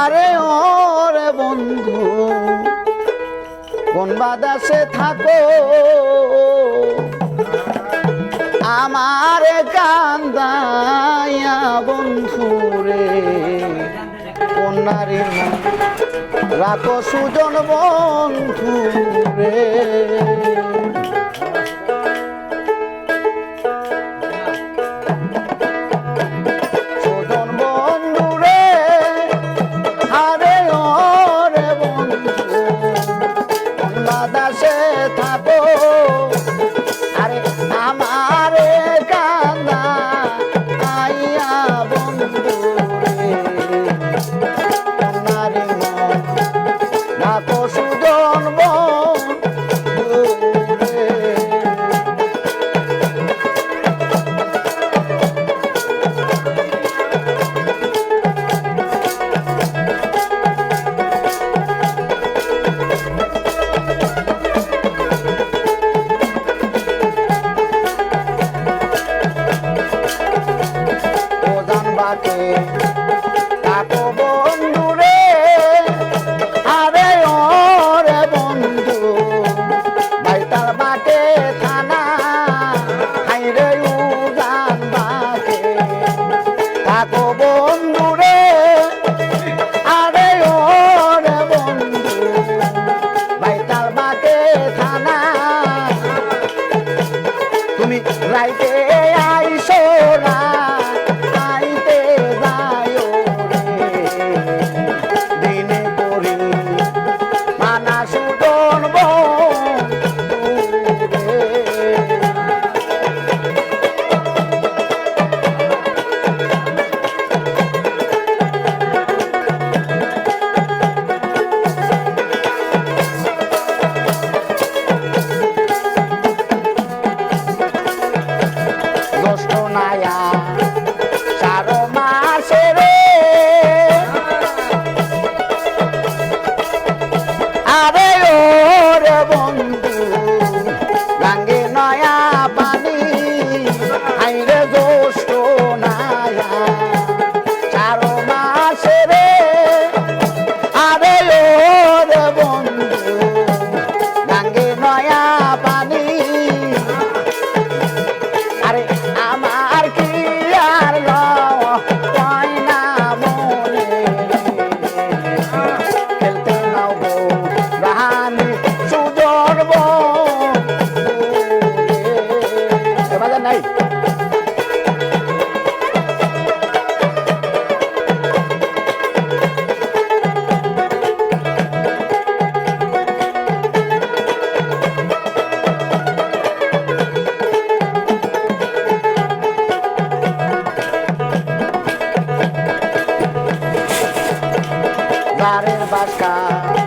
আরে ওরে বন্ধু, কোন বাদাসে থাকো? আমার কান্দায়া বন্ধু রে কন্যারে রাখো সুজন বন্ধু রে। আরে ও রে বাগারের বাসা।